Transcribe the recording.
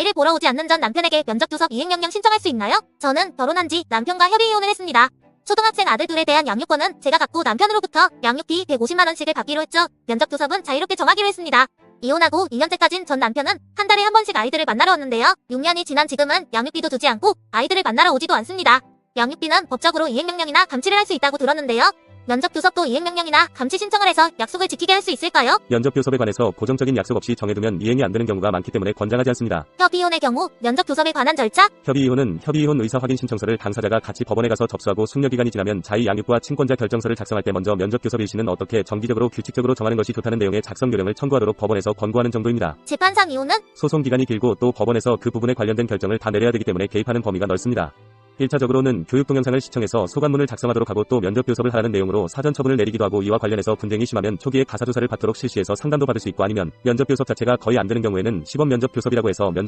아이를 보러 오지 않는 전 남편에게 면접교섭 이행명령 신청할 수 있나요? 저는 결혼한 지 남편과 협의 이혼을 했습니다. 초등학생 아들 둘에 대한 양육권은 제가 갖고 남편으로부터 양육비 150만원씩을 받기로 했죠. 면접교섭은 자유롭게 정하기로 했습니다. 이혼하고 2년째까진 전 남편은 한 달에 한 번씩 아이들을 만나러 왔는데요. 6년이 지난 지금은 양육비도 주지 않고 아이들을 만나러 오지도 않습니다. 양육비는 법적으로 이행명령이나 감치를 할 수 있다고 들었는데요. 면접 교섭도 이행명령이나 감치 신청을 해서 약속을 지키게 할 수 있을까요? 면접 교섭에 관해서 고정적인 약속 없이 정해두면 이행이 안 되는 경우가 많기 때문에 권장하지 않습니다. 협의이혼의 경우 면접 교섭에 관한 절차, 협의이혼은 협의이혼 의사 확인 신청서를 당사자가 같이 법원에 가서 접수하고 숙려기간이 지나면 자의 양육부와 친권자 결정서를 작성할 때 먼저 면접 교섭 일시는 어떻게 정기적으로 규칙적으로 정하는 것이 좋다는 내용의 작성 요령을 청구하도록 법원에서 권고하는 정도입니다. 재판상 이혼은 소송 기간이 길고 또 법원에서 그 부분에 관련된 결정을 다 내려야 되기 때문에 개입하는 범위가 넓습니다. 1차적으로는 교육 동영상을 시청해서 소감문을 작성하도록 하고 또 면접 교섭을 하라는 내용으로 사전 처분을 내리기도 하고 이와 관련해서 분쟁이 심하면 초기에 가사 조사를 받도록 실시해서 상담도 받을 수 있고 아니면 면접 교섭 자체가 거의 안 되는 경우에는 시범 면접 교섭이라고 해서 면접